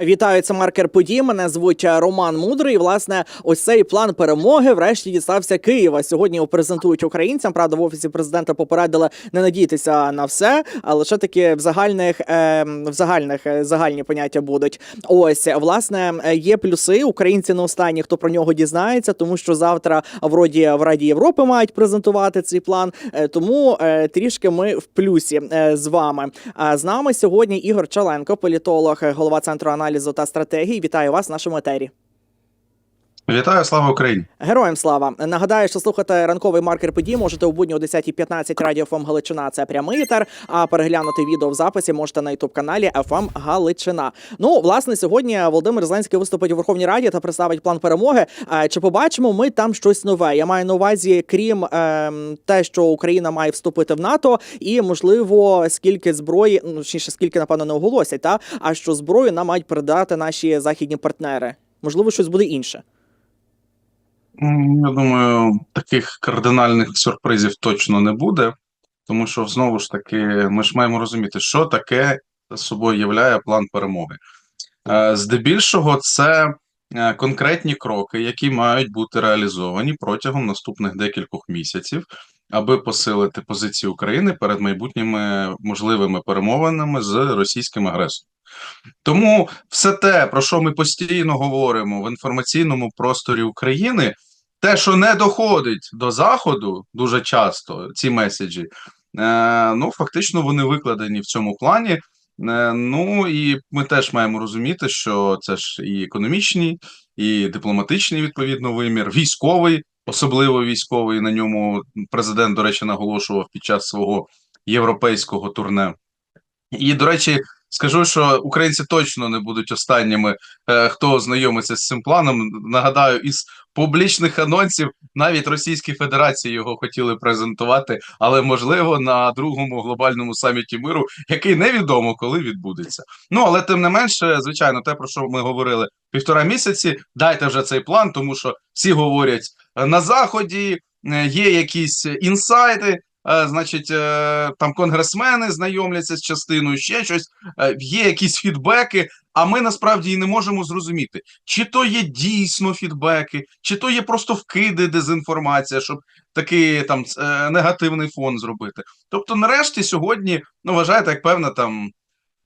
Вітаю, це маркер подій. Мене звуть е, Роман Мудрий. Власне, ось цей план перемоги врешті дістався Києва. Сьогодні його презентують українцям. Правда, в офісі президента попередили не надіятися на все, а лише таки в загальних е, в загальних е, загальні поняття будуть. Ось власне е, є плюси. Українці не останні, хто про нього дізнається, тому що завтра вроді в Раді Європи мають презентувати цей план. Тому трішки ми в плюсі з вами. А з нами сьогодні Ігор Чаленко, політолог, голова центру аналізу та стратегії. Вітаю вас в нашому етері. Вітаю, слава Україні! Героям слава! Нагадаю, що слухати ранковий маркер подій можете у будні о 10.15 радіо ФМ Галичина. Це прямий етер. А переглянути відео в записі можете на ютуб каналі ФМ Галичина. Ну, власне, сьогодні Володимир Зеленський виступить у Верховній Раді та представить план перемоги. А Чи побачимо ми там щось нове? Я маю на увазі, крім ем, те, що Україна має вступити в НАТО, і можливо, скільки зброї, ну точніше, скільки напевно не оголосять, та а що зброю нам мають передати наші західні партнери. Можливо, щось буде інше. Я думаю, таких кардинальних сюрпризів точно не буде, тому що знову ж таки ми ж маємо розуміти, що таке собою являє план перемоги. Е, Здебільшого, це е, конкретні кроки, які мають бути реалізовані протягом наступних декількох місяців, аби посилити позиції України перед майбутніми можливими перемовинами з російським агресором. Тому все те, про що ми постійно говоримо в інформаційному просторі України, те, що не доходить до Заходу дуже часто, ці меседжі, е, ну фактично вони викладені в цьому плані. Е, ну і ми теж маємо розуміти, що це ж і економічний, і дипломатичний відповідно вимір, військовий, особливо військовий. На ньому президент, до речі, наголошував під час свого європейського турне. І, до речі, скажу, що українці точно не будуть останніми, е, хто знайомиться з цим планом. Нагадаю, із публічних анонсів навіть Російській Федерації його хотіли презентувати, але можливо на другому глобальному саміті миру, який невідомо коли відбудеться. Ну але тим не менше, звичайно, те про що ми говорили півтора місяці. Дайте вже цей план, тому що всі говорять е, на заході. е, Є якісь інсайти, значить, е, там конгресмени знайомляться з частиною, ще щось, е, є якісь фідбеки, а ми насправді і не можемо зрозуміти, чи то є дійсно фідбеки, чи то є просто вкиди, дезінформація, щоб такий там е, негативний фон зробити. Тобто, нарешті, сьогодні, ну вважаєте, як певна там.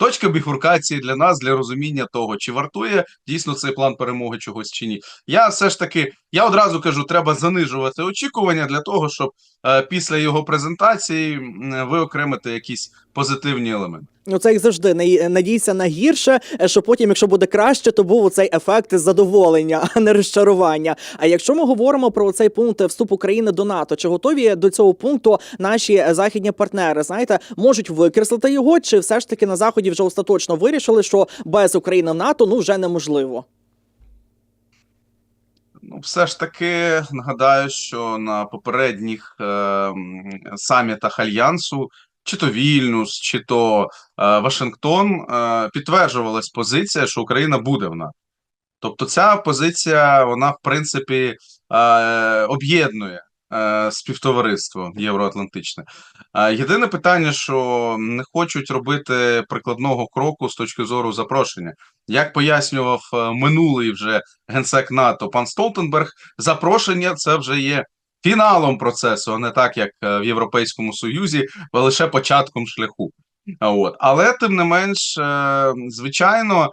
Точка біфуркації для нас для розуміння того, чи вартує дійсно цей план перемоги чогось чи ні. Я все ж таки, я одразу кажу, треба занижувати очікування для того, щоб е, після його презентації ви виокремити якісь позитивні елементи. Ну, це як завжди. Не надійся на гірше, е, що потім, якщо буде краще, то був цей ефект задоволення, а не розчарування. А якщо ми говоримо про цей пункт вступ України до НАТО, чи готові до цього пункту наші західні партнери? Знаєте, можуть викреслити його, чи все ж таки на заході вже остаточно вирішили, що без України в НАТО ну вже неможливо. Ну, все ж таки нагадаю, що на попередніх е, самітах альянсу, чи то Вільнюс, чи то е, Вашингтон, е, підтверджувалась позиція, що Україна буде в НАТО. Тобто, ця позиція, вона в принципі е, об'єднує е, співтовариство євроатлантичне. Е, єдине питання, що не хочуть робити прикладного кроку з точки зору запрошення. Як пояснював е, минулий вже генсек НАТО пан Столтенберг, запрошення це вже є фіналом процесу, а не так як е, в Європейському Союзі, а лише початком шляху. От. Але тим не менш, е, звичайно,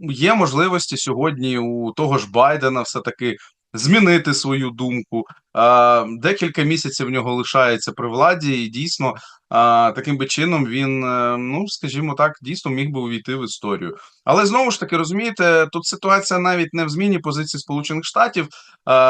є можливості сьогодні у того ж Байдена все-таки змінити свою думку. Декілька місяців в нього лишається при владі, і дійсно таким би чином він, е, ну скажімо так, дійсно міг би увійти в історію. Але знову ж таки, розумієте, тут ситуація навіть не в зміні позиції Сполучених Штатів,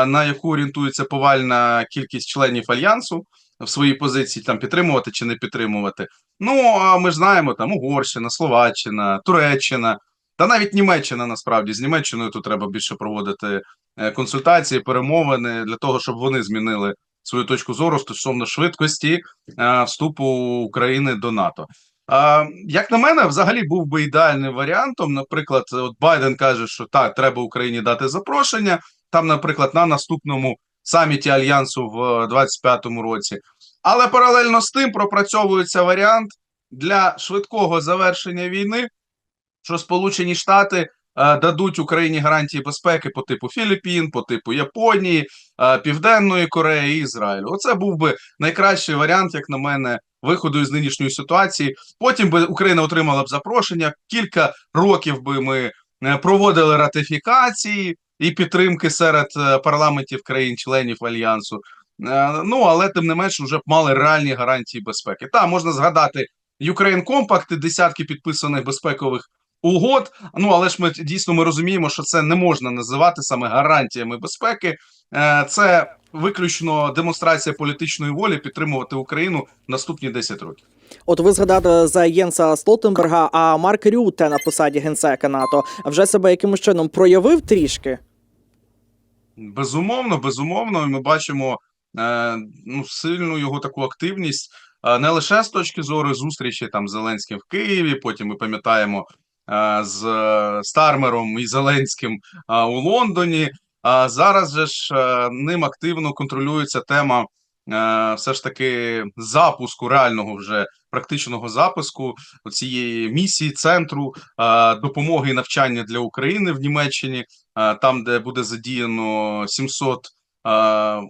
на яку орієнтується повальна кількість членів альянсу в своїй позиції там підтримувати чи не підтримувати. Ну а ми ж знаємо там Угорщина, Словаччина, Туреччина. Та навіть Німеччина насправді з Німеччиною тут треба більше проводити е, консультації, перемовини для того, щоб вони змінили свою точку зору стосовно швидкості е, вступу України до НАТО. А, як на мене, взагалі був би ідеальним варіантом. Наприклад, от Байден каже, що так, треба Україні дати запрошення. Там, наприклад, на наступному саміті альянсу в 25-му році. Але паралельно з тим пропрацьовується варіант для швидкого завершення війни що Сполучені Штати е, дадуть Україні гарантії безпеки по типу Філіппін, по типу Японії, е, Південної Кореї, Ізраїлю. Оце був би найкращий варіант, як на мене, виходу із нинішньої ситуації. Потім би Україна отримала б запрошення. Кілька років би ми е, проводили ратифікації і підтримки серед парламентів країн-членів альянсу. Ну але тим не менш, вже б мали реальні гарантії безпеки. Та можна згадати Ukraine Compact, і десятки підписаних безпекових угод. Ну але ж ми дійсно ми розуміємо, що це не можна називати саме гарантіями безпеки. Е, Це виключно демонстрація політичної волі підтримувати Україну наступні 10 років. От ви згадали за Єнса Столтенберга, а Марк Рюте на посаді генсека НАТО вже себе якимось чином проявив трішки. Безумовно, безумовно, ми бачимо е, ну, сильну його таку активність е, не лише з точки зору зустрічі там Зеленським в Києві. Потім ми пам'ятаємо з е, Стармером і Зеленським е, у Лондоні. А зараз же ж е, ним активно контролюється тема е, все ж таки запуску реального вже практичного запуску цієї місії центру е, допомоги і навчання для України в Німеччині е, там, де буде задіяно 700 е,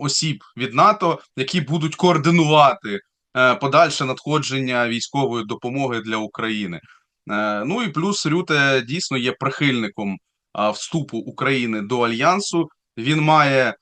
осіб від НАТО, які будуть координувати е, подальше надходження військової допомоги для України. Е, Ну і плюс Рюте дійсно є прихильником вступу України до альянсу. Він має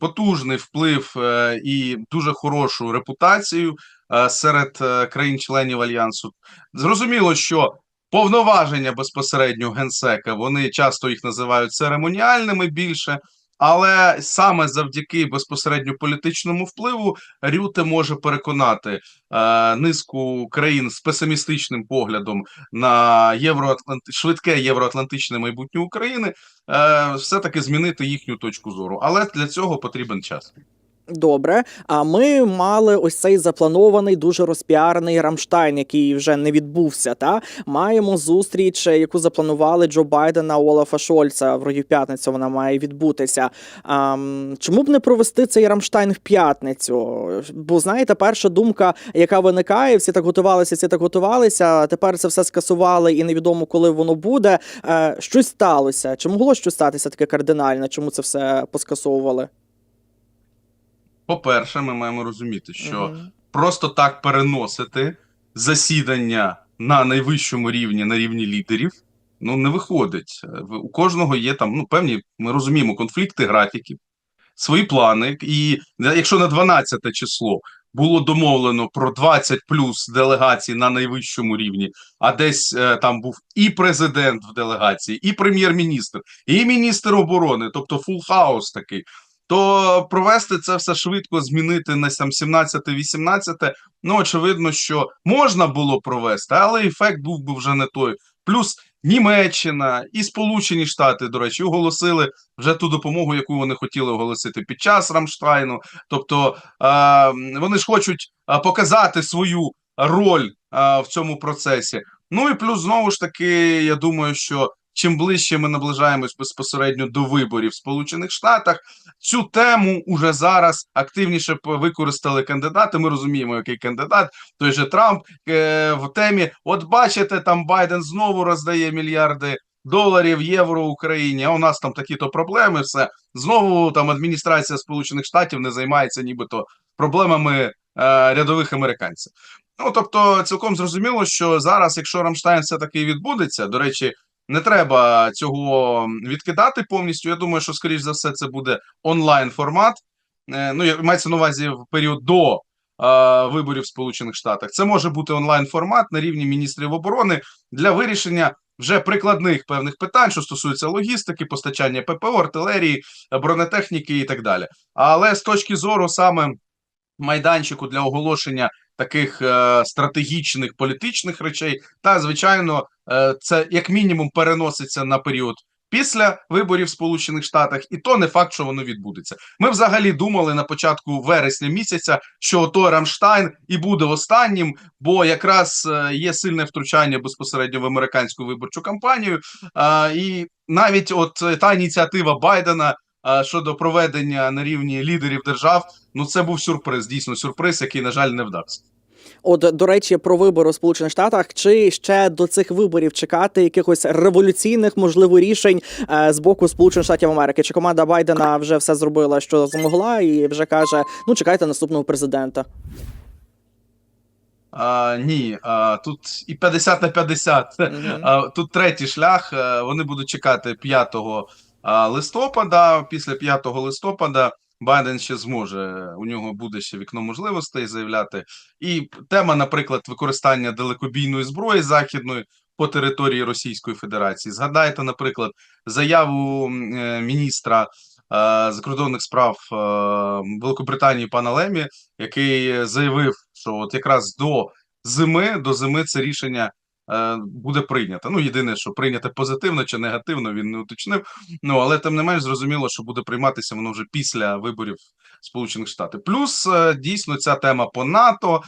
потужний вплив е, і дуже хорошу репутацію е, серед країн-членів альянсу. Зрозуміло, що повноваження безпосередньо генсека вони часто їх називають церемоніальними більше, але саме завдяки безпосередньо політичному впливу Рюте може переконати е, низку країн з песимістичним поглядом на євроатланти... швидке євроатлантичне майбутнє України, е, все таки змінити їхню точку зору. Але для цього потрібен час. Добре, а ми мали ось цей запланований дуже розпіарений Рамштайн, який вже не відбувся. Та маємо зустріч, е, яку запланували Джо Байдена Олафа Шольца. Вроді в п'ятницю вона має відбутися. А, чому б не провести цей Рамштайн в п'ятницю? Бо знаєте, перша думка, яка виникає, всі так готувалися, всі так готувалися. Тепер це все скасували, і невідомо, коли воно буде. Е, щось сталося. Чи могло щось статися таке кардинальне? Чому це все поскасовували? По-перше, ми маємо розуміти, що Мгм. просто так переносити засідання на найвищому рівні, на рівні лідерів, ну не виходить. У кожного є там ну певні, ми розуміємо, конфлікти графіків, свої плани. І якщо на 12 число було домовлено про 20 плюс делегацій на найвищому рівні, а десь е, там був і президент в делегації, і прем'єр-міністр, і міністр оборони, тобто фул хаус такий. То провести це все швидко, змінити на там 17-18, ну очевидно, що можна було провести, але ефект був би вже не той. Плюс Німеччина і Сполучені Штати, до речі, оголосили вже ту допомогу, яку вони хотіли оголосити під час Рамштайну. Тобто вони ж хочуть показати свою роль в цьому процесі. Ну і плюс знову ж таки, я думаю, що чим ближче ми наближаємось безпосередньо до виборів в Сполучених Штатах, цю тему уже зараз активніше використали кандидати. Ми розуміємо, який кандидат, той же Трамп е, в темі. От бачите, там Байден знову роздає мільярди доларів, євро Україні. А у нас там такі-то проблеми. Все знову там адміністрація Сполучених Штатів не займається, нібито проблемами е, рядових американців. Ну тобто, цілком зрозуміло, що зараз, якщо Рамштайн все таки відбудеться, до речі. Не треба цього відкидати повністю. Я думаю, що скоріш за все це буде онлайн формат. Е, Ну, мається на увазі в період до е, виборів в Сполучених Штатах. Це може бути онлайн формат на рівні міністрів оборони для вирішення вже прикладних певних питань, що стосуються логістики, постачання ППО, артилерії, бронетехніки і так далі. Але з точки зору саме майданчику для оголошення таких е, стратегічних політичних речей, та звичайно, е, це як мінімум переноситься на період. Після виборів в Сполучених Штатах, і то не факт, що воно відбудеться. Ми взагалі думали на початку вересня місяця, що той Рамштайн і буде останнім, бо якраз е, є сильне втручання безпосередньо в американську виборчу кампанію. Е, і навіть от е, та ініціатива Байдена щодо проведення на рівні лідерів держав, ну це був сюрприз, дійсно сюрприз, який, на жаль, не вдався. От до речі, про вибори у Сполучених Штатах, чи ще до цих виборів чекати якихось революційних можливо рішень е, з боку Сполучених Штатів Америки? Чи команда Байдена вже все зробила, що змогла, і вже каже: ну чекайте наступного президента? А, ні, а, тут і 50 на 50. Мгм. А, тут третій шлях. е, Вони будуть чекати 5 а, листопада. Після 5 листопада Байден ще зможе. У нього буде ще вікно можливостей заявляти. І тема, наприклад, використання далекобійної зброї західної по території Російської Федерації. Згадайте, наприклад, заяву е, міністра. е, Закордонних справ е, Великобританії пана Лемі, який заявив, що от якраз до зими, до зими це рішення буде прийнято. Ну, єдине, що прийняте позитивно чи негативно, він не уточнив. Ну але тим не менш зрозуміло, що буде прийматися воно вже після виборів Сполучених Штатів. Плюс е, дійсно ця тема по НАТО.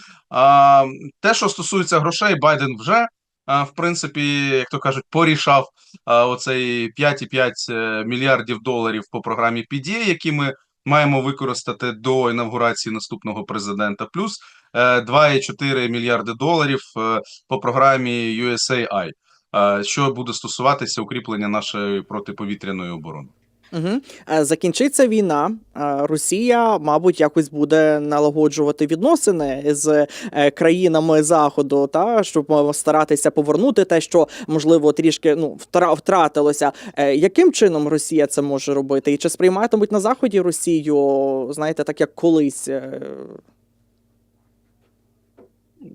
Те, що стосується грошей, Байден вже. В принципі, як то кажуть, порішав оцей 5,5 е, мільярдів доларів по програмі PDA, які ми маємо використати до інавгурації наступного президента, плюс е, 2,4 мільярди доларів е, по програмі USAI, е, що буде стосуватися укріплення нашої протиповітряної оборони. Угу. Закінчиться війна. е, Росія, мабуть, якось буде налагоджувати відносини з е, країнами заходу, та щоб старатися повернути те, що можливо трішки ну втратилося. Яким чином Росія це може робити? І чи сприйматимуть на заході Росію, знаєте, так як колись?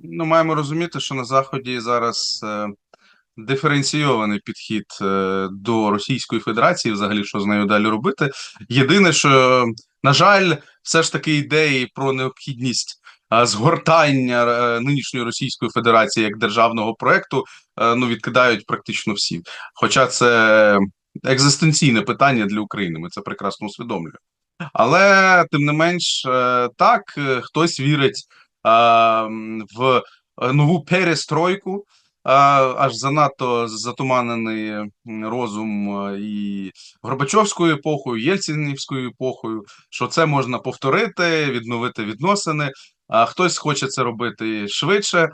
Ну, маємо розуміти, що на Заході зараз диференційований підхід е, до Російської Федерації, взагалі, що з нею далі робити. Єдине, що, на жаль, все ж таки ідеї про необхідність згортання е, нинішньої Російської Федерації як державного проекту е, ну, відкидають практично всі. Хоча це екзистенційне питання для України, ми це прекрасно усвідомлюємо. Але тим не менш, так, хтось вірить в нову перестройку, аж занадто затуманений розум е, і Горбачовською епохою, Єльцинівською епохою, що це можна повторити, відновити відносини. А хтось хоче це робити швидше,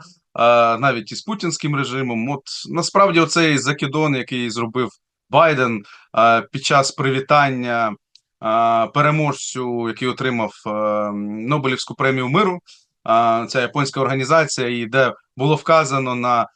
навіть із путінським режимом. От насправді, оцей закидон, який зробив Байден під час привітання переможцю, який отримав е, Нобелівську премію миру. Ця японська організація, і де було вказано на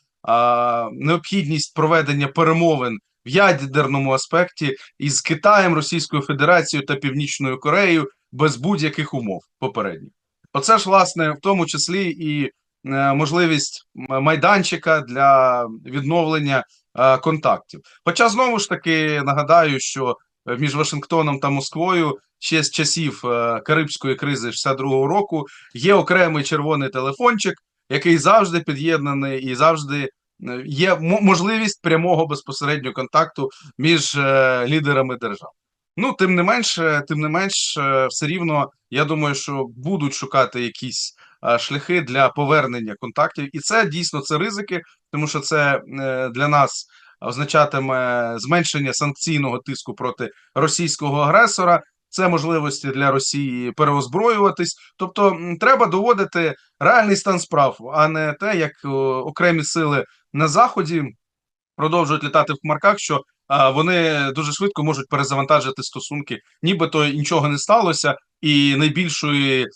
необхідність проведення перемовин в ядерному аспекті із Китаєм, Російською Федерацією та Північною Кореєю без будь-яких умов попередніх. Оце ж власне в тому числі і е, можливість майданчика для відновлення е, контактів. Хоча знову ж таки нагадаю, що між Вашингтоном та Москвою ще з часів е, Карибської кризи 62-го року є окремий червоний телефончик, який завжди під'єднаний і завжди е, є мо- можливість прямого безпосереднього контакту між е, лідерами держав. Ну, тим не менш, е, тим не менш, е, все рівно я думаю, що будуть шукати якісь шляхи для повернення контактів, і це дійсно це ризики, тому що це для нас означатиме зменшення санкційного тиску проти російського агресора. Це можливості для Росії переозброюватись. Тобто треба доводити реальний стан справ, а не те, як окремі сили на заході продовжують літати в хмарках, що вони дуже швидко можуть перезавантажити стосунки, нібито нічого не сталося, і найбільшої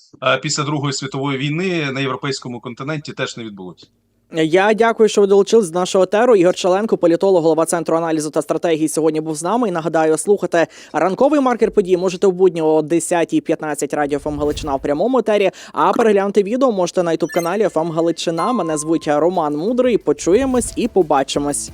після Другої світової війни на європейському континенті теж не відбулося. Я дякую, що ви долучились до нашого теру. Ігор Шаленко, політолог, голова центру аналізу та стратегії, сьогодні був з нами. І нагадаю, слухати ранковий маркер подій можете в будні о 10.15 радіо ФМ Галичина в прямому етері. А переглянути відео можете на ютуб каналі ФМ Галичина. Мене звуть Роман Мудрий. Почуємось і побачимось.